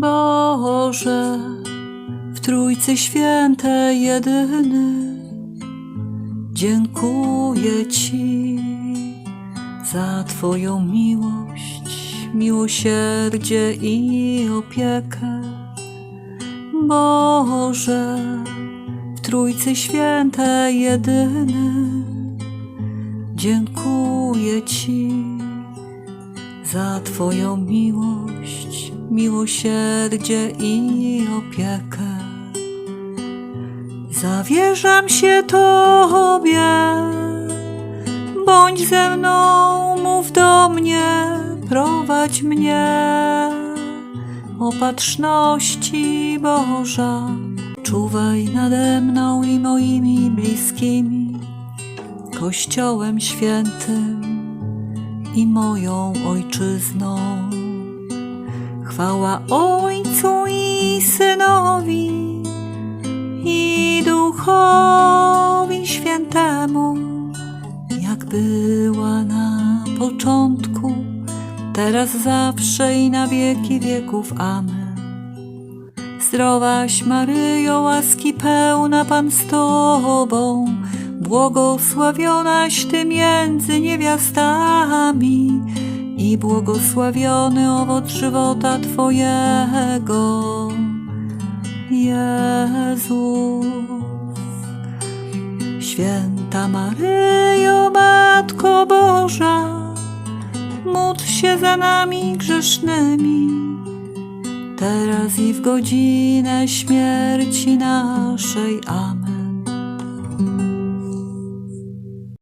Boże, w Trójcy Świętej jedyny, dziękuję Ci za Twoją miłość, miłosierdzie i opiekę. Boże, w Trójcy Świętej jedyny, dziękuję Ci za Twoją miłość, miłosierdzie i opiekę. Zawierzam się Tobie, bądź ze mną, mów do mnie, prowadź mnie. Opatrzności Boża, czuwaj nade mną i moimi bliskimi, Kościołem świętym i moją ojczyzną. Chwała Ojcu i Synowi i Duchowi Świętemu, jak była na początku, teraz zawsze i na wieki wieków. Amen. Zdrowaś Maryjo, łaski pełna Pan z Tobą, błogosławionaś Ty między niewiastami i błogosławiony owoc żywota Twojego. Jezus. Święta Maryjo, Matko Boża, módl się za nami grzesznymi, teraz i w godzinę śmierci naszej. Amen.